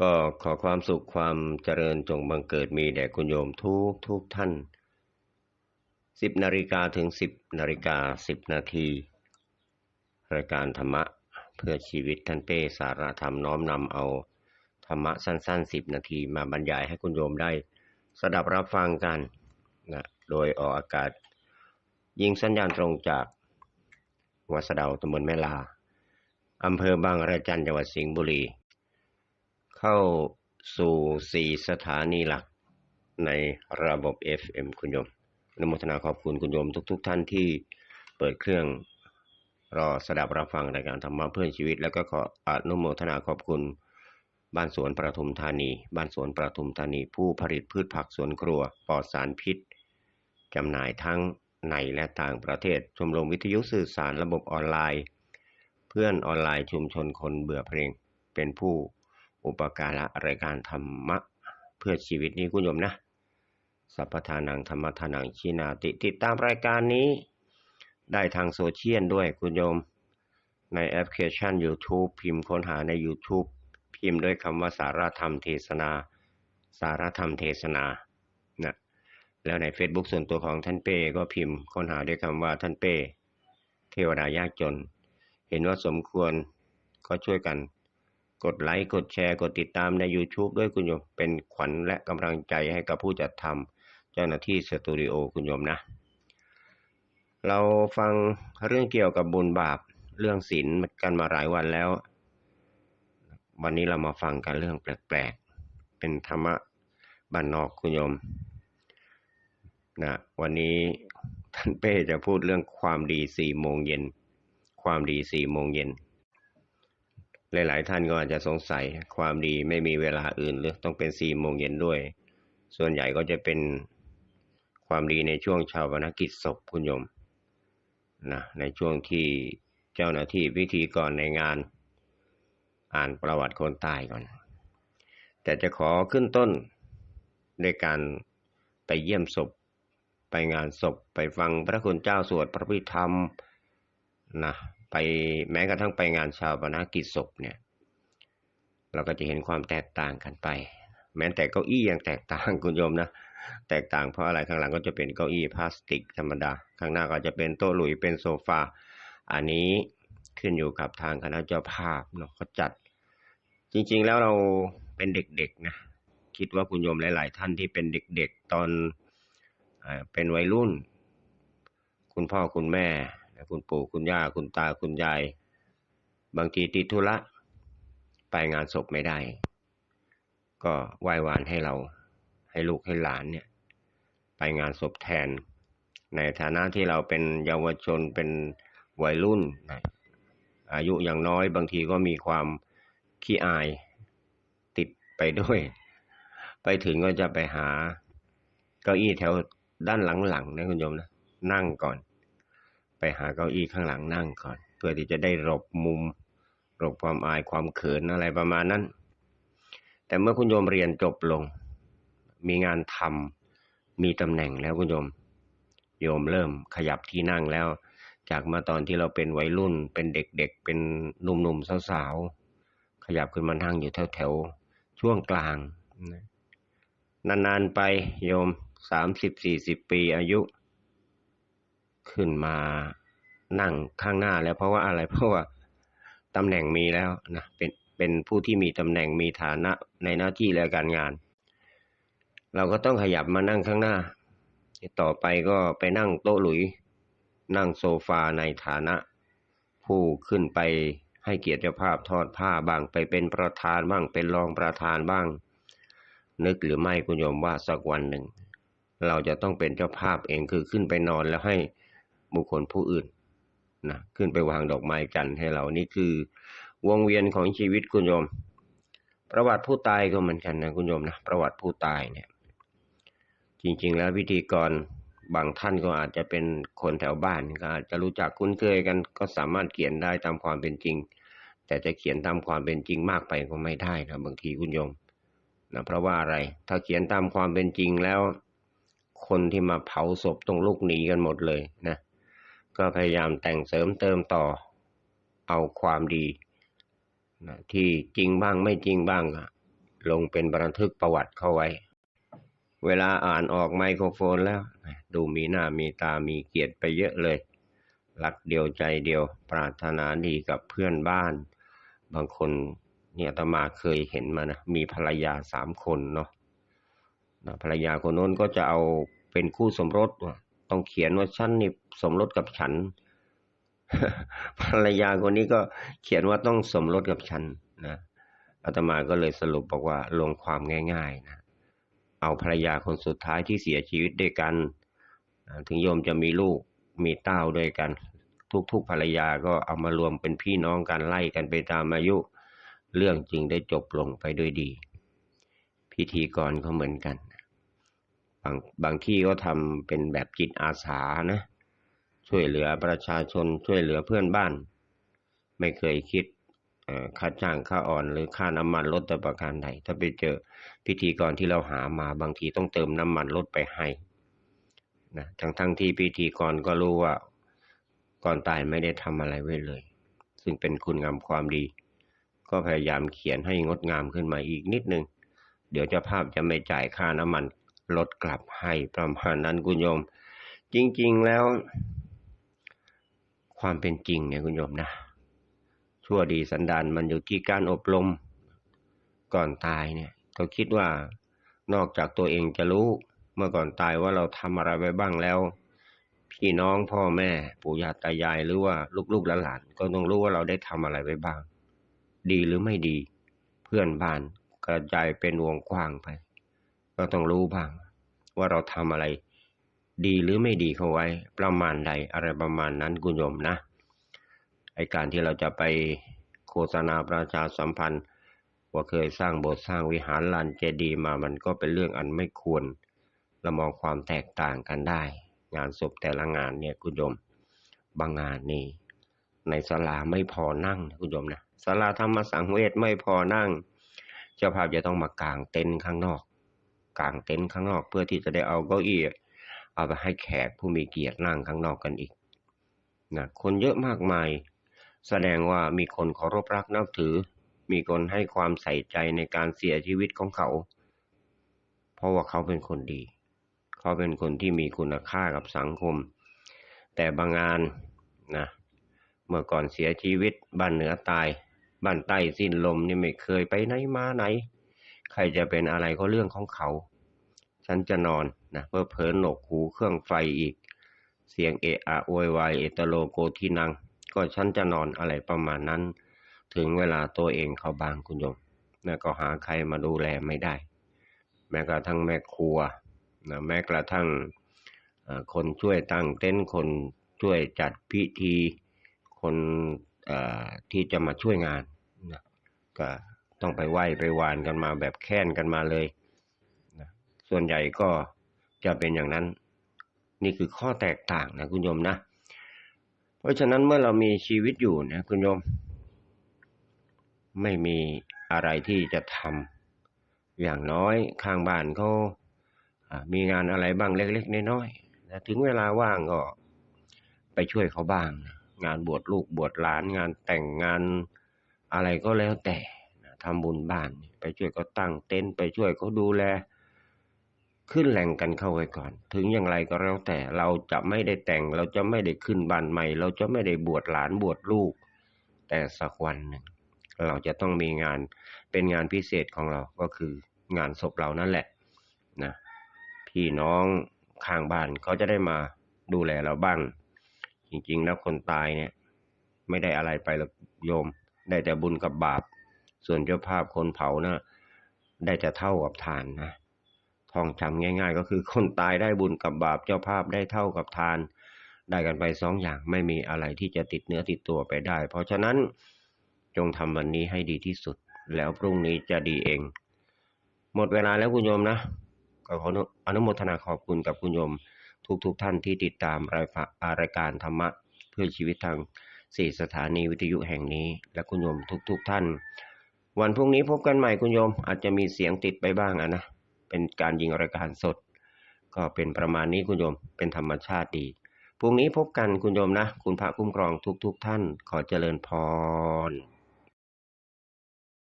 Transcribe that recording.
ก็ขอความสุขความเจริญจงบังเกิดมีแด่คุณโยมทุกทุกท่าน 10นาฬิกาถึง 10นาฬิกา10นาทีรายการธรรมะเพื่อชีวิตท่านเป้สารธรรมน้อมนำเอาธรรมะสั้น ๆ 10 นาทีมาบรรยายให้คุณโยมได้สดับรับฟังกันนะโดยออกอากาศ ยิงสัญญาณตรงจากวัดสะเดาตำบลแม่ลาอำเภอบางระจันจังหวัดสิงห์บุรี เข้าสู่สี่สถานีหลักในระบบ FM คุณโยมนมทนาขอบคุณคุณโยมทุกๆทท่านที่เปิดเครื่องรอสดับรับฟังรายการธรรมะเพื่อชีวิต แล้วก็ขออนุโมทนาขอบคุณ บ้านสวนประทุมธานี บ้านสวนประทุมธานี ผู้ผลิตพืชผักสวนครัวปลอดสารพิษจำหน่ายทั้งในและต่างประเทศชมรมวิทยุสื่อสารระบบออนไลน์ เพื่อนออนไลน์ชุมชนคนเบื่อเพลง เป็นผู้ อุปการะรายการธรรมะเพื่อชีวิตนี้คุณโยมนะสัพพทานังธรรมทานังชีนาติติดตามรายการนี้ ได้ทางโซเชียลด้วยคุณโยม ในแอปพลิเคชัน YouTube พิมพ์ค้นหาใน YouTube พิมพ์ด้วยคำว่าสารธรรมเทศนา สารธรรมเทศนานะแล้วใน Facebook ส่วนตัวของท่านเป้ก็พิมพ์ค้นหาด้วยคำว่าท่านเป้เทวดายากจน เห็นว่าสมควรก็ช่วยกัน กดไลค์กดแชร์กดติดตามใน YouTube ด้วยคุณโยมเป็นขวัญและกำลังใจให้กับผู้จัดทำเจ้าหน้าที่สตูดิโอคุณโยมนะ เราฟังเรื่องเกี่ยวกับบุญบาปเรื่องศีลกันมาหลายวันแล้ว วันนี้เรามาฟังกันเรื่องแปลกๆ เป็นธรรมะบ้านนอกคุณโยมนะวันนี้ท่านเป้จะพูดเรื่องความดีสี่โมงเย็นความดีสี่โมงเย็น หลายๆ ท่านก็อาจจะสงสัยความดีไม่มีเวลาอื่นหรือต้องเป็นสี่โมงเย็นด้วย ส่วนใหญ่ก็จะเป็นความดีในช่วงชาวบนกิจศพคุณโยมนะในช่วงที่เจ้าหน้าที่พิธีกรในงาน อ่านประวัติคนตายก่อน แต่จะขอขึ้นต้นในการไปเยี่ยมศพ ไปงานศพไปฟังพระคุณเจ้าสวดพระพิธรรมนะ ไปแม้กระทั่งไปงานชาวบนากิจศพเนี่ย เราก็จะเห็นความแตกต่างกันไป แม้แต่เก้าอี้ยังแตกต่างคุณโยมนะแตกต่างเพราะอะไรข้างหลังก็จะเป็นเก้าอี้พลาสติกธรรมดา ข้างหน้าก็จะเป็นโต๊ะหลุยเป็นโซฟา อันนี้ขึ้นอยู่กับทางคณะเจ้าภาพเนาะเขาจัด จริง ๆแล้วเราเป็นเด็กๆนะคิดว่าคุณโยมหลาย ๆ ท่านที่เป็นเด็กๆตอนเป็นวัยรุ่น คุณพ่อคุณแม่ คุณปู่คุณย่าคุณตาคุณยาย บางทีติดธุระไปงานศพไม่ได้ ก็ไหว้วานให้เราให้ลูกให้หลานเนี่ย ไปงานศพแทน ในฐานะที่เราเป็นเยาวชนเป็นวัยรุ่นนะอายุอย่างน้อยบางทีก็มีความขี้อายติดไปด้วย ไปถึงก็จะไปหาเก้าอี้แถวด้านหลังๆนะคุณโยมนะนั่งก่อน ไปหาเก้าอี้ข้างหลังนั่งก่อน เพื่อที่จะได้หลบมุมหลบความอายความเขินอะไรประมาณนั้น แต่เมื่อคุณโยมเรียนจบลง มีงานทำมีตำแหน่งแล้วคุณโยม โยมเริ่มขยับที่นั่งแล้ว จากมาตอนที่เราเป็นวัยรุ่น เป็นเด็กๆเป็นหนุ่มๆสาวๆขยับขึ้นมานั่งอยู่แถวๆช่วงกลางนานๆไปโยมสามสิบสี่สิบปีอายุ ขึ้นมานั่งข้างหน้าแล้วเพราะว่าอะไรเพราะว่าตำแหน่งมีแล้วนะเป็นเป็นผู้ที่มีตำแหน่งมีฐานะในหน้าที่และการงาน เราก็ต้องขยับมานั่งข้างหน้า ต่อไปก็ไปนั่งโต๊ะหลุย นั่งโซฟาในฐานะ ผู้ขึ้นไปให้เกียรติเจ้าภาพทอดผ้าบ้างไปเป็นประธานบ้างเป็นรองประธานบ้าง นึกหรือไม่คุณโยมว่าสักวันหนึ่ง เราจะต้องเป็นเจ้าภาพเองคือขึ้นไปนอนแล้วให้ บุคคลผู้อื่นนะขึ้นไปวางดอกไม้จันทร์ให้เรานี่คือวงเวียนของชีวิตคุณโยม ประวัติผู้ตายก็เหมือนกันนะคุณโยมนะประวัติผู้ตายเนี่ย จริง ๆ แล้วพิธีกรบางท่านก็อาจจะเป็นคนแถวบ้านก็อาจจะรู้จักคุ้นเคยกันก็สามารถเขียนได้ตามความเป็นจริง แต่จะเขียนตามความเป็นจริงมากไปก็ไม่ได้นะบางทีคุณโยมนะเพราะว่าอะไร ถ้าเขียนตามความเป็นจริงแล้ว คนที่มาเผาศพต้องลุกหนีกันหมดเลยนะ ก็พยายามแต่งเสริมเติมต่อเอาความดีนะที่จริงบ้างไม่จริงบ้างลงเป็นบันทึกประวัติเข้าไว้ เวลาอ่านออกไมโครโฟนแล้ว ดูมีหน้ามีตามีเกียรติไปเยอะเลยรักเดียวใจเดียวปรารถนาดีกับเพื่อนบ้าน บางคนเนี่ยตมาเคยเห็นมานะมีภรรยาสามคนเนาะภรรยาคนโน้นก็จะเอาเป็นคู่สมรสต้องเขียนว่าฉันนี่ สมรสกับฉัน ภรรยาคนนี้ก็เขียนว่าต้องสมรสกับฉันนะอาตมาก็เลยสรุปบอกว่าลงความง่าย ๆ นะ เอาภรรยาคนสุดท้ายที่เสียชีวิตด้วยกัน ถึงโยมจะมีลูกมีเต้าด้วยกัน ทุกๆภรรยาก็เอามารวมเป็นพี่น้องกันไล่กันไปตามอายุ เรื่องจึงได้จบลงไปด้วยดี พิธีกรก็เหมือนกัน บางบางที่ก็ทำเป็นแบบจิตอาสานะ ช่วยเหลือประชาชนช่วยเหลือเพื่อนบ้าน ไม่เคยคิดค่าจ้างค่าอ่อนหรือค่าน้ำมันลดแต่ประการใดถ้าไปเจอพิธีกรที่เราหามาบางทีต้องเติมน้ำมันลดไปให้นะทั้งทั้งที่พิธีกรก็รู้ว่าก่อนตายไม่ได้ทำอะไรไว้เลย ซึ่งเป็นคุณงามความดี ก็พยายามเขียนให้งดงามขึ้นมาอีกนิดนึง เดี๋ยวเจ้าภาพจะไม่จ่ายค่าน้ำมันลดกลับให้ประมาณนั้นคุณโยม จริง ๆ แล้ว ความเป็นจริงเนี่ยคุณโยมนะ ชั่วดีสันดานมันอยู่ที่การอบรมก่อนตายเนี่ยก็คิดว่านอกจากตัวเองจะรู้เมื่อก่อนตายว่าเราทำอะไรไปบ้างแล้ว พี่น้องพ่อแม่ปู่ย่าตายายหรือว่าลูกๆหลานๆก็ต้องรู้ว่าเราได้ทำอะไรไปบ้าง ดีหรือไม่ดี เพื่อนบ้านกระจายเป็นวงกว้างไป ก็ต้องรู้บ้าง ว่าเราทำอะไร ดีหรือไม่ดีเข้าไว้ประมาณใดอะไรประมาณนั้นคุณโยมนะไอการที่เราจะไปโฆษณาประชาสัมพันธ์ ว่าเคยสร้างโบสถ์สร้างวิหารลานเจดีย์มามันก็เป็นเรื่องอันไม่ควรเรามองความแตกต่างกันได้ งานศพแต่ละงานเนี่ยคุณโยมบางงานนี่ในศาลาไม่พอนั่งคุณโยมนะศาลาธรรมสังเวชไม่พอนั่ง เจ้าภาพจะต้องมากางเต็นท์ข้างนอกกางเต็นท์ข้างนอกเพื่อที่จะได้เอาเก้าอี้ เอาไปให้แขกผู้มีเกียรตินั่งข้างนอกกันอีกนะคนเยอะมากมาย แสดงว่ามีคนเคารพรักนับถือ มีคนให้ความใส่ใจในการเสียชีวิตของเขา เพราะว่าเขาเป็นคนดี เขาเป็นคนที่มีคุณค่ากับสังคม แต่บางงานนะเมื่อก่อนเสียชีวิตบ้านเหนือตายบ้านใต้สิ้นลมนี่ไม่เคยไปไหนมาไหน ใครจะเป็นอะไรก็เรื่องของเขา ฉันจะนอนนะเพื่อเพลินหนกหูเครื่องไฟอีก เสียงเอะอะโวยวายเอตโลโกที่นัง ก็ฉันจะนอนอะไรประมาณนั้น ถึงเวลาตัวเองเข้าบางคุณโยมนะก็หาใครมาดูแลไม่ได้ แม้กระทั่งแม่ครัวนะแม้กระทั่งคนช่วยตั้งเต็นท์คนช่วยจัดพิธี คนที่จะมาช่วยงานนะก็ต้องไปไหว้ไปวานกันมาแบบแค้นกันมาเลย ส่วนใหญ่ก็จะเป็นอย่างนั้น นี่คือข้อแตกต่างนะคุณโยมนะ เพราะฉะนั้นเมื่อเรามีชีวิตอยู่นะคุณโยม ไม่มีอะไรที่จะทำอย่างน้อยข้างบ้านเขามีงานอะไรบ้างเล็กๆน้อยๆถึงเวลาว่างก็ไปช่วยเขาบ้าง งานบวชลูกบวชหลานงานแต่งงานอะไรก็แล้วแต่ทำบุญบ้าน ไปช่วยเขาตั้งเต็นท์ไปช่วยเขาดูแล ขึ้นแหล่งกันเข้าไว้ก่อน ถึงอย่างไรก็แล้วแต่เราจะไม่ได้แต่ง เราจะไม่ได้ขึ้นบ้านใหม่ เราจะไม่ได้บวชหลานบวชลูก แต่สักวันหนึ่งเราจะต้องมีงานเป็นงานพิเศษของเราก็คืองานศพเรานั่นแหละนะพี่น้องข้างบ้านเขาจะได้มาดูแลเราบ้าง จริงๆแล้วคนตายเนี่ย ไม่ได้อะไรไปหรอกโยม ได้แต่บุญกับบาป ส่วนเจ้าภาพคนเผานะได้จะเท่ากับทานนะ ท่องจำง่ายๆ ก็คือคนตายได้บุญกับบาปเจ้าภาพได้เท่ากับทาน ได้กันไปสองอย่างไม่มีอะไรที่จะติดเนื้อติดตัวไปได้ เพราะฉะนั้นจงทำวันนี้ให้ดีที่สุด แล้วพรุ่งนี้จะดีเอง หมดเวลาแล้วคุณโยมนะก็ขออนุโมทนาขอบคุณกับคุณโยม ทุกๆทท่านที่ติดตามรายฝรายการธรรมะเพื่อชีวิตทางสี่สถานีวิทยุแห่งนี้ และคุณโยมทุกๆทท่าน วันพรุ่งนี้พบกันใหม่คุณโยมอาจจะมีเสียงติดไปบ้างอะนะ เป็นการยิงรายการสด ก็เป็นประมาณนี้คุณโยมเป็นธรรมชาติดีพรุ่งนี้พบกันคุณโยมนะ คุณพระคุ้มครองทุกๆทท่านขอเจริญพร